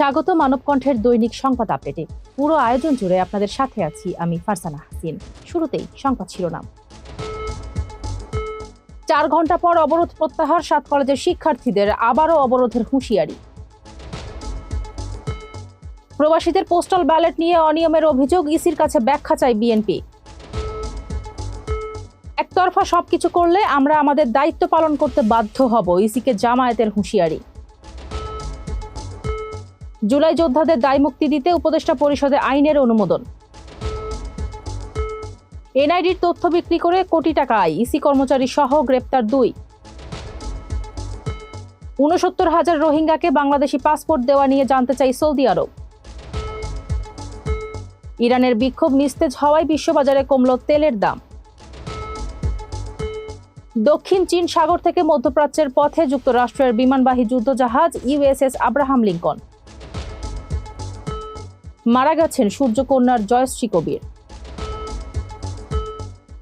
স্বাগত মানবকণ্ঠের দৈনিক সংবাদ আপডেটে। পুরো আয়োজন জুড়ে আপনাদের সাথে আছি আমি ফারসানা হাসিন। শুরুতেই সংবাদ শিরোনাম। চার ঘণ্টা পর অবরোধ প্রত্যাহার, সাত কলেজের শিক্ষার্থীদের আবারও অবরোধের হুঁশিয়ারি। প্রবাসীদের পোস্টাল ব্যালট নিয়ে অনিয়মের অভিযোগ, ইসির কাছে ব্যাখ্যা চাই বিএনপি। একতরফা সবকিছু করলে আমরা আমাদের দায়িত্ব পালন করতে বাধ্য হব, ইসিকে জামায়াতের হুঁশিয়ারি। জুলাই যোদ্ধাদের দায় মুক্তি দিতে উপদেষ্টা পরিষদে আইনের অনুমোদন। এনআইডির তথ্য বিক্রি করে কোটি টাকা আয়, ইসি কর্মচারী সহ গ্রেপ্তার দুই। উনসত্তর হাজার রোহিঙ্গাকে বাংলাদেশি পাসপোর্ট দেওয়া নিয়ে জানতে চাই সৌদি আরব। ইরানের বিক্ষোভ নিস্তেজ হওয়ায় বিশ্ববাজারে কমল তেলের দাম। দক্ষিণ চীন সাগর থেকে মধ্যপ্রাচ্যের পথে যুক্তরাষ্ট্রের বিমানবাহী যুদ্ধজাহাজ ইউএসএস আব্রাহাম লিঙ্কন। মারা গেছেন সূর্যকন্যার জয়শ্রী কবির।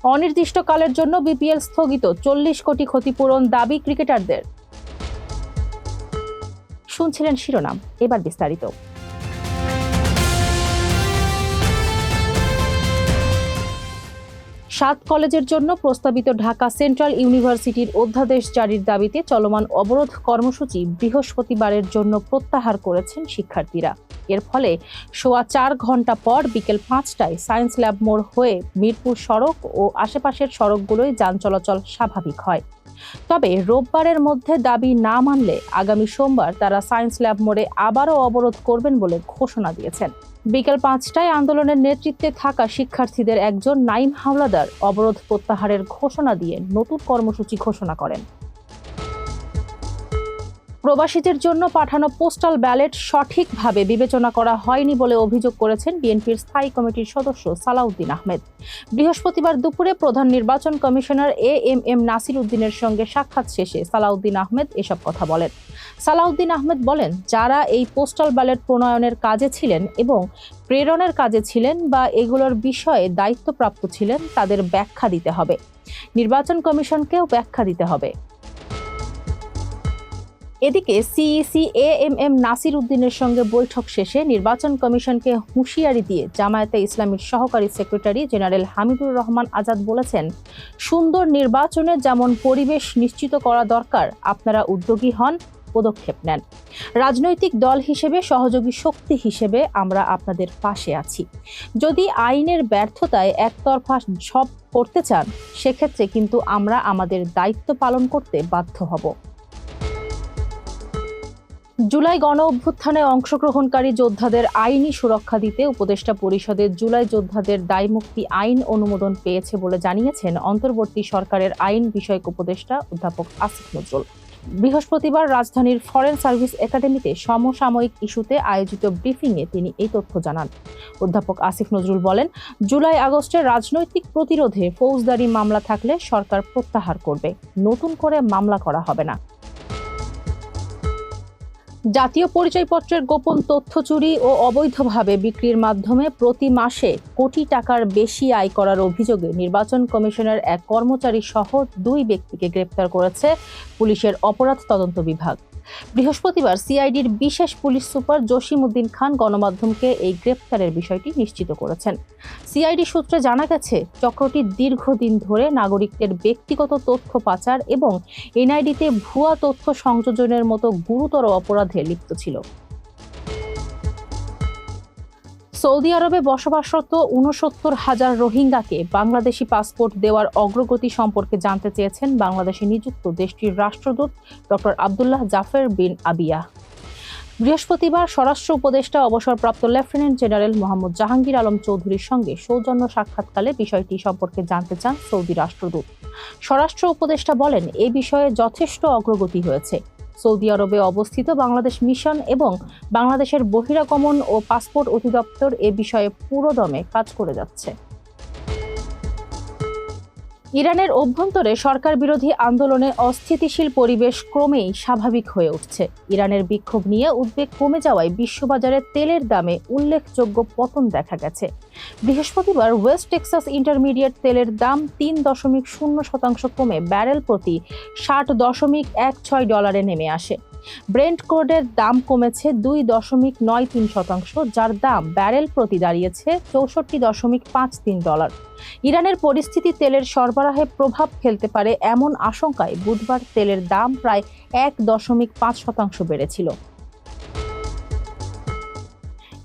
অনির্দিষ্টকালের জন্য বিপিএল স্থগিত চল্লিশ কোটি ক্ষতিপূরণ দাবি ক্রিকেটারদের। শুনছিলেন শিরোনাম, এবার বিস্তারিত। সাত কলেজের জন্য প্রস্তাবিত ঢাকা সেন্ট্রাল ইউনিভার্সিটির অধ্যাদেশ জারির দাবিতে চলমান অবরোধ কর্মসূচি বৃহস্পতিবারের জন্য প্রত্যাহার করেছেন শিক্ষার্থীরা। এর ফলে সোয়া চার ঘণ্টা পর বিকেল পাঁচটায় সায়েন্স ল্যাব মোড় হয়ে মিরপুর সড়ক ও আশেপাশের সড়কগুলোয় যান চলাচল স্বাভাবিক হয়। তবে রোববারের মধ্যে দাবি না মানলে আগামী সোমবার তারা সায়েন্স ল্যাব মোড়ে আবারও অবরোধ করবেন বলে ঘোষণা দিয়েছেন। বিকেল পাঁচটায় আন্দোলনের নেতৃত্বে থাকা শিক্ষার্থীদের একজন নাইম হাওলাদার অবরোধ প্রত্যাহারের ঘোষণা দিয়ে নতুন কর্মসূচি ঘোষণা করেন। প্রবাসীদের জন্য পাঠানো পোস্টাল ব্যালট সঠিকভাবে বিবেচনা করা হয়নি বলে অভিযোগ করেছেন বিএনপির স্থায়ী কমিটির সদস্য সালাউদ্দিন আহমেদ। বৃহস্পতিবার দুপুরে প্রধান নির্বাচন commissioner A M M Nasir উদ্দিনের সঙ্গে সাক্ষাৎ শেষে সালাউদ্দিন আহমেদ এসব কথা বলেন। সালাউদ্দিন আহমেদ বলেন, যারা এই পোস্টাল ব্যালট প্রণয়নের কাজে ছিলেন এবং প্রেরণের কাজে ছিলেন বা এগুলোর বিষয়ে দায়িত্বপ্রাপ্ত ছিলেন, তাদের ব্যাখ্যা দিতে হবে। নির্বাচন কমিশনকেও ব্যাখ্যা দিতে হবে। এদিকে CEC A M M Nasir উদ্দিনের সঙ্গে বৈঠক শেষে নির্বাচন কমিশনকে হুঁশিয়ারি দিয়ে জামায়াতে ইসলামীর সহকারী সেক্রেটারি জেনারেল হামিদুর রহমান আজাদ বলেছেন, সুন্দর নির্বাচনে যেমন পরিবেশ নিশ্চিত করা দরকার, আপনারা উদ্যোগী হন, পদক্ষেপ নেন। রাজনৈতিক দল হিসেবে, সহযোগী শক্তি হিসেবে আমরা আপনাদের পাশে আছি। যদি আইনের ব্যর্থতায় একতরফা সব করতে চান, সেক্ষেত্রে কিন্তু আমরা আমাদের দায়িত্ব পালন করতে বাধ্য হব। জুলাই গণ অভ্যুত্থানে অংশগ্রহণকারী যোদ্ধাদের আইনি সুরক্ষা দিতে উপদেষ্টা পরিষদের জুলাই যোদ্ধাদের দায়মুক্তি আইন অনুমোদন পেয়েছে বলে জানিয়েছেন অন্তর্বর্তী সরকারের আইন বিষয়ক উপদেষ্টা অধ্যাপক আসিফ নজরুল। বৃহস্পতিবার রাজধানীর ফরেন সার্ভিস একাডেমিতে সমসাময়িক ইস্যুতে আয়োজিত ব্রিফিংয়ে তিনি এই তথ্য জানান। অধ্যাপক আসিফ নজরুল বলেন, জুলাই আগস্টে রাজনৈতিক প্রতিরোধে ফৌজদারি মামলা থাকলে সরকার প্রত্যাহার করবে, নতুন করে মামলা করা হবে না। জাতীয় পরিচয়পত্রের গোপন তথ্য চুরি ও অবৈধভাবে বিক্রির মাধ্যমে প্রতি মাসে কোটি টাকার বেশি আয় করার অভিযোগে নির্বাচন কমিশনের এক কর্মচারী সহ দুই ব্যক্তিকে গ্রেপ্তার করেছে পুলিশের অপরাধ তদন্ত বিভাগ। বৃহস্পতিবার সিআইডির বিশেষ পুলিশ সুপার জসিম উদ্দিন খান গণমাধ্যমকে এই গ্রেপ্তারের বিষয়টি নিশ্চিত করেছেন। সিআইডি সূত্রে জানা গেছে, চক্রটি দীর্ঘদিন ধরে নাগরিকদের ব্যক্তিগত তথ্য পাচার এবং এনআইডিতে ভুয়া তথ্য সংযোজনের মতো গুরুতর অপরাধে লিপ্ত ছিল। সৌদি আরবে বসবাসরত উনসত্তর হাজার রোহিঙ্গাকে বাংলাদেশি পাসপোর্ট দেওয়ার অগ্রগতি সম্পর্কে জানতে চেয়েছেন বাংলাদেশে নিযুক্ত দেশটির রাষ্ট্রদূত doctor Abdullah Jafer bin Abiya. বৃহস্পতিবার স্বরাষ্ট্র উপদেষ্টা অবসরপ্রাপ্ত লেফটেন্যান্ট জেনারেল মোহাম্মদ জাহাঙ্গীর আলম চৌধুরীর সঙ্গে সৌজন্য সাক্ষাৎকালে বিষয়টি সম্পর্কে জানতে চান সৌদি রাষ্ট্রদূত। স্বরাষ্ট্র উপদেষ্টা বলেন এই বিষয়ে যথেষ্ট অগ্রগতি হয়েছে। সৌদি আরবে অবস্থিত বাংলাদেশ মিশন এবং বাংলাদেশের বহিরাগমন ও পাসপোর্ট অধিদপ্তর এ বিষয়ে পুরোদমে কাজ করে যাচ্ছে। ইরানের অভ্যন্তরে সরকার বিরোধী আন্দোলনে অস্থিতিশীল পরিবেশ ক্রমেই স্বাভাবিক হয়ে উঠছে। ইরানের বিক্ষোভ নিয়ে উদ্বেগ কমে যাওয়ায় বিশ্ববাজারে তেলের দামে উল্লেখযোগ্য পতন দেখা গেছে। বৃহস্পতিবার ওয়েস্ট টেক্সাস ইন্টারমিডিয়েট তেলের দাম তিন দশমিক শূন্য শতাংশ কমে ব্যারেল প্রতি ষাট দশমিক এক ছয় ডলারে নেমে আসে। ব্রেন্ট ক্রুডের দাম কমেছে দুই দশমিক নয় তিন শতাংশ, যার দাম ব্যারেল প্রতি দাঁড়িয়েছে চৌষট্টি দশমিক পাঁচ তিন ডলার। ইরানের পরিস্থিতি তেলের সরবরাহে প্রভাব ফেলতে পারে এমন আশঙ্কায় বুধবার তেলের দাম প্রায় এক দশমিক পাঁচ শতাংশ বেড়েছিল।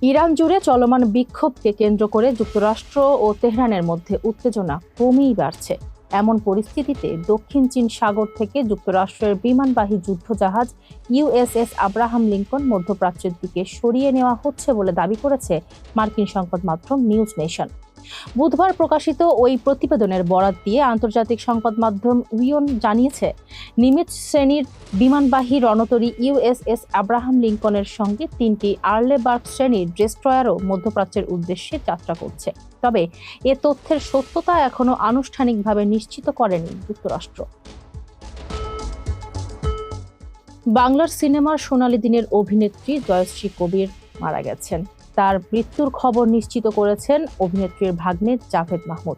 ইরান জুড়ে চলমান বিক্ষোভকে কেন্দ্র করে যুক্তরাষ্ট্র ও তেহরানের মধ্যে উত্তেজনা কমেই বাড়ছে। এমন পরিস্থিতিতে দক্ষিণ চীন সাগর থেকে যুক্তরাষ্ট্রের বিমানবাহী যুদ্ধজাহাজ ইউএসএস আব্রাহাম লিঙ্কন মধ্যপ্রাচ্যের দিকে সরিয়ে নেওয়া হচ্ছে বলে দাবি করেছে মার্কিন সংবাদ মাধ্যম নিউজ নেশন। বুধবার প্রকাশিত ওই প্রতিবেদনের বরাত দিয়ে আন্তর্জাতিক সংবাদ মাধ্যম উইয়ন জানিয়েছে, নিমিত শ্রেণির বিমানবাহী রণতরী ইউএসএস আব্রাহাম লিঙ্কনের সঙ্গে তিনটি আর্লেবার্গ শ্রেণির ডেস্ট্রয়ারও মধ্যপ্রাচ্যের উদ্দেশ্যে যাত্রা করছে। তবে এ তথ্যের সত্যতা এখনও আনুষ্ঠানিকভাবে নিশ্চিত করেনি যুক্তরাষ্ট্র। বাংলার সিনেমার সোনালী দিনের অভিনেত্রী জয়শ্রী কবির মারা গেছেন। তার মৃত্যুর খবর নিশ্চিত করেছেন অভিনেত্রীর ভাগ্নে জাভেদ মাহমুদ।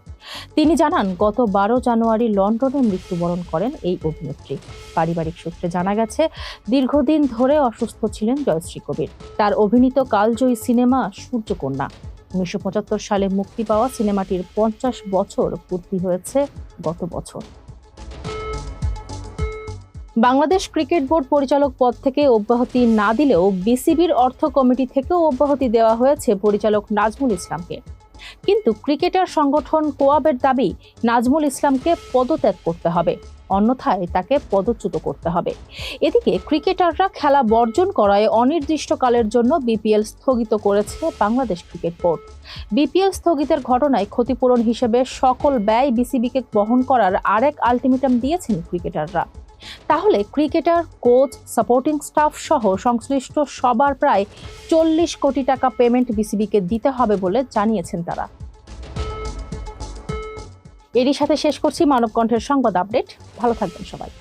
তিনি জানান, গত বারো জানুয়ারি লন্ডনে মৃত্যুবরণ করেন এই অভিনেত্রী। পারিবারিক সূত্রে জানা গেছে, দীর্ঘদিন ধরে অসুস্থ ছিলেন জয়শ্রী কবির। তার অভিনীত কালজয়ী সিনেমা সূর্যকন্যা। উনিশশো পঁচাত্তর সালে মুক্তি পাওয়া সিনেমাটির পঞ্চাশ বছর পূর্তি হয়েছে গত বছর। বাংলাদেশ ক্রিকেট বোর্ড পরিচালক পদ থেকে অব্যাহতি না দিলেও বিসিবির অর্থ কমিটি থেকেও অব্যাহতি দেওয়া হয়েছে পরিচালক নাজমুল ইসলামকে। কিন্তু ক্রিকেটার সংগঠন কোয়াবের দাবি, নাজমুল ইসলামকে পদত্যাগ করতে হবে। অন্যথায় তাকে পদচ্যুত করতে হবে। এদিকে ক্রিকেটাররা খেলা বর্জন করায় অনির্দিষ্টকালের জন্য বিপিএল স্থগিত করেছে বাংলাদেশ ক্রিকেট বোর্ড। বিপিএল স্থগিতের ঘটনায় ক্ষতিপূরণ হিসেবে সকল ব্যয় বিসিবিকে বহন করার আরেক আলটিমেটাম দিয়েছেন ক্রিকেটাররা। তাহলে ক্রিকেটার, কোচ, সাপোর্টিং স্টাফ সহ সংশ্লিষ্ট সবার প্রায় চল্লিশ কোটি টাকা পেমেন্ট বিসিবিকে দিতে হবে বলে জানিয়েছেন তারা। এরই সাথে শেষ করছি মানবকণ্ঠের সংবাদ আপডেট। ভালো থাকবেন সবাই।